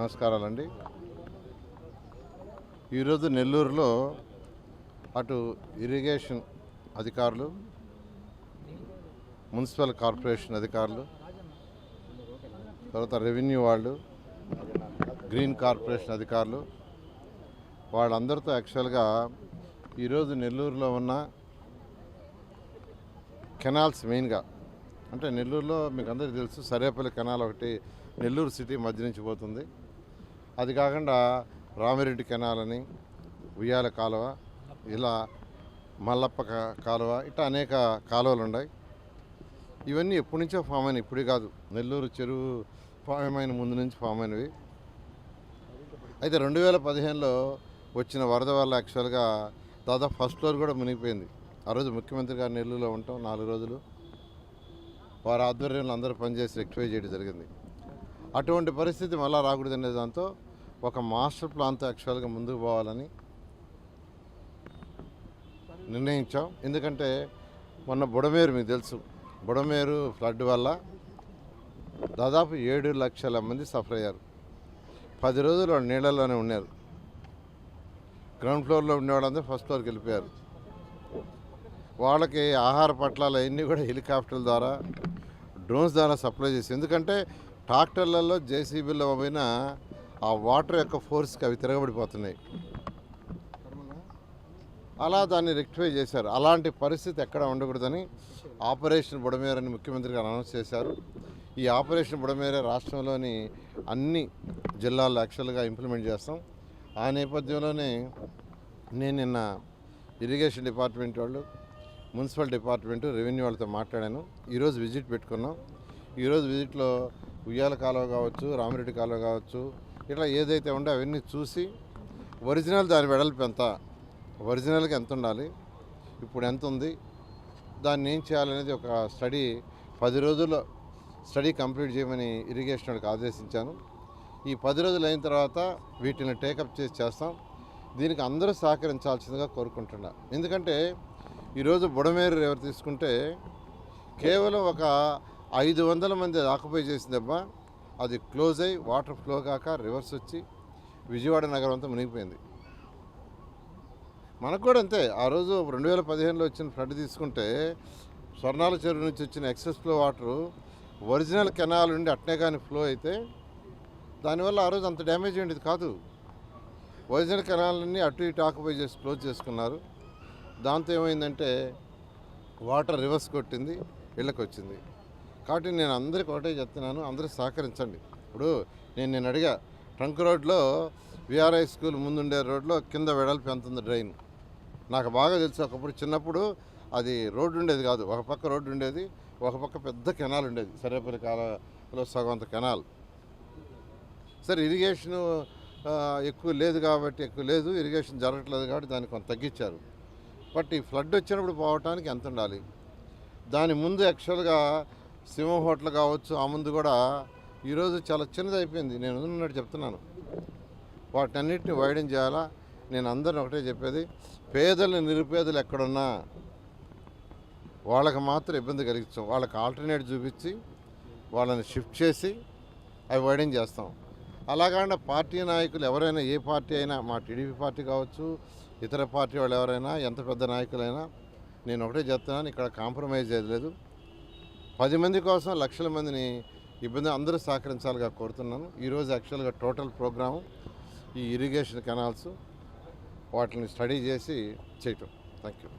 నమస్కారాలండి. ఈరోజు నెల్లూరులో అటు ఇరిగేషన్ అధికారులు మున్సిపల్ కార్పొరేషన్ అధికారులు తర్వాత రెవెన్యూ వాళ్ళు గ్రీన్ కార్పొరేషన్ అధికారులు వాళ్ళందరితో యాక్చువల్గా ఈరోజు నెల్లూరులో ఉన్న కెనాల్స్ మెయిన్గా అంటే నెల్లూరులో మీకు అందరికీ తెలుసు సరేపల్లి కెనాల్ ఒకటి నెల్లూరు సిటీ మధ్య నుంచి పోతుంది. అది కాకుండా రామిరెడ్డి కెనాల్ అని ఉయ్యాల కాలువ ఇలా మల్లప్ప కాలువ ఇట్లా అనేక కాలువలు ఉన్నాయి ఇవన్నీ ఎప్పటి నుంచో ఫామ్ అయినాయి ఇప్పుడే కాదు నెల్లూరు చెరువు ఫామ్ అయిన ముందు నుంచి ఫామ్ అయినవి. అయితే రెండు వేల పదిహేనులో వచ్చిన వరద వల్ల యాక్చువల్గా దాదాపు ఫస్ట్ ఫ్లోర్ కూడా మునిగిపోయింది. ఆ రోజు ముఖ్యమంత్రి గారు నెల్లూరులో ఉంటాం నాలుగు రోజులు. వారి ఆధ్వర్యంలో అందరూ పనిచేసి రెక్టిఫై చేయడం జరిగింది. అటువంటి పరిస్థితి మళ్ళీ రాకూడదనే దాంతో ఒక మాస్టర్ ప్లాన్తో యాక్చువల్గా ముందుకు పోవాలని నిర్ణయించాం. ఎందుకంటే మొన్న బుడమేరు మీకు తెలుసు. బుడమేరు ఫ్లడ్ వల్ల దాదాపు ఏడు లక్షల మంది సఫర్ అయ్యారు. పది రోజులు నీళ్ళలోనే ఉన్నారు. గ్రౌండ్ ఫ్లోర్లో ఉండేవాళ్ళందరూ ఫస్ట్ ఫ్లోర్కి వెళ్ళిపోయారు. వాళ్ళకి ఆహార పట్లాలు అవన్నీ కూడా హెలికాప్టర్ల ద్వారా డ్రోన్స్ ద్వారా సప్లై చేసి ఎందుకంటే ట్రాక్టర్లలో జేసీబీలో పోయిన ఆ వాటర్ యొక్క ఫోర్స్కి అవి తిరగబడిపోతున్నాయి. అలా దాన్ని రెక్టిఫై చేశారు. అలాంటి పరిస్థితి ఎక్కడ ఉండకూడదని ఆపరేషన్ బుడమేరని ముఖ్యమంత్రి గారు అనౌన్స్ చేశారు. ఈ ఆపరేషన్ బుడమేర రాష్ట్రంలోని అన్ని జిల్లాల్లో యాక్చువల్గా ఇంప్లిమెంట్ చేస్తాం. ఆ నేపథ్యంలోనే నేను నిన్న ఇరిగేషన్ డిపార్ట్మెంట్ వాళ్ళు మున్సిపల్ డిపార్ట్మెంట్ రెవెన్యూ వాళ్ళతో మాట్లాడాను. ఈరోజు విజిట్ పెట్టుకున్నాం. ఈరోజు విజిట్లో ఉయ్యాల కాలువ కావచ్చు రామిరెడ్డి కాలువ కావచ్చు ఇట్లా ఏదైతే ఉందో అవన్నీ చూసి ఒరిజినల్ దాని వెడల్పు ఎంత? ఒరిజినల్గా ఎంత ఉండాలి? ఇప్పుడు ఎంత ఉంది? దాన్ని ఏం చేయాలనేది ఒక స్టడీ పది రోజుల స్టడీ కంప్లీట్ చేయమని ఇరిగేషన్ వాళ్ళకి ఆదేశించాను. ఈ పది రోజులు అయిన తర్వాత వీటిని టేకప్ చేసి చేస్తాం. దీనికి అందరూ సహకరించాల్సిందిగా కోరుకుంటున్నా. ఎందుకంటే ఈరోజు బుడమేరు ఎవరు తీసుకుంటే కేవలం ఒక ఐదు వందల మంది ఆక్యుపై చేసిందమ్మా అది క్లోజ్ అయ్యి వాటర్ ఫ్లో కాక రివర్స్ వచ్చి విజయవాడ నగరం అంతా మునిగిపోయింది. మనకు కూడా అంతే ఆ రోజు రెండు వేల పదిహేనులో వచ్చిన ఫ్లడ్ తీసుకుంటే స్వర్ణాల చెరువు నుంచి వచ్చిన excess flow water original canal నుండి అట్నే కానీ ఫ్లో అయితే దానివల్ల ఆ రోజు అంత డ్యామేజ్ ఉండేది కాదు. ఒరిజినల్ కెనాల్ని అటు ఇటు ఆక్యుపై చేసి క్లోజ్ చేసుకున్నారు. దాంతో ఏమైందంటే వాటర్ రివర్స్ కొట్టింది ఇళ్ళకి వచ్చింది కాబట్టి నేను అందరికి ఒకటే చెప్తున్నాను అందరూ సహకరించండి. ఇప్పుడు నేను నేను అడిగా ట్రంక్ రోడ్లో విఆర్ఐ స్కూల్ ముందుండే రోడ్లో కింద వెడల్పు ఎంత ఉంది డ్రైన్? నాకు బాగా తెలుసు ఒకప్పుడు చిన్నప్పుడు అది రోడ్డు ఉండేది కాదు ఒక పక్క రోడ్డు ఉండేది ఒక పక్క పెద్ద కెనాల్ ఉండేది సరేపల్లి కాలంలో సగం అంత కెనాల్. సరే ఇరిగేషన్ ఎక్కువ లేదు కాబట్టి ఎక్కువ లేదు ఇరిగేషన్ జరగట్లేదు కాబట్టి దాన్ని కొంత తగ్గించారు. బట్ ఈ ఫ్లడ్ వచ్చినప్పుడు పోవటానికి ఎంత ఉండాలి? దాని ముందు యాక్చువల్గా సింహం హోటల్ కావచ్చు ఆ ముందు కూడా ఈరోజు చాలా చిన్నది అయిపోయింది నేను ఉన్నట్టు చెప్తున్నాను. వాటన్నిటిని వైడెన్ చేయాలా? నేను అందరిని ఒకటే చెప్పేది పేదలు నిరుపేదలు ఎక్కడున్నా వాళ్ళకి మాత్రం ఇబ్బంది కలిగించాం వాళ్ళకి ఆల్టర్నేట్ చూపించి వాళ్ళని షిఫ్ట్ చేసి అవి వైడెన్ చేస్తాం. అలాగంటే పార్టీ నాయకులు ఎవరైనా ఏ పార్టీ అయినా మా టీడీపీ పార్టీ కావచ్చు ఇతర పార్టీ వాళ్ళు ఎవరైనా ఎంత పెద్ద నాయకులైనా నేను ఒకటే చెప్తున్నాను ఇక్కడ కాంప్రమైజ్ చేయలేదు పది మంది కోసం లక్షల మందిని ఇబ్బంది అందరూ సహకరించాలిగా కోరుతున్నాను. ఈరోజు యాక్చువల్గా టోటల్ ప్రోగ్రాము ఈ ఇరిగేషన్ కెనాల్స్ వాటిని స్టడీ చేసి చేయటం. Thank you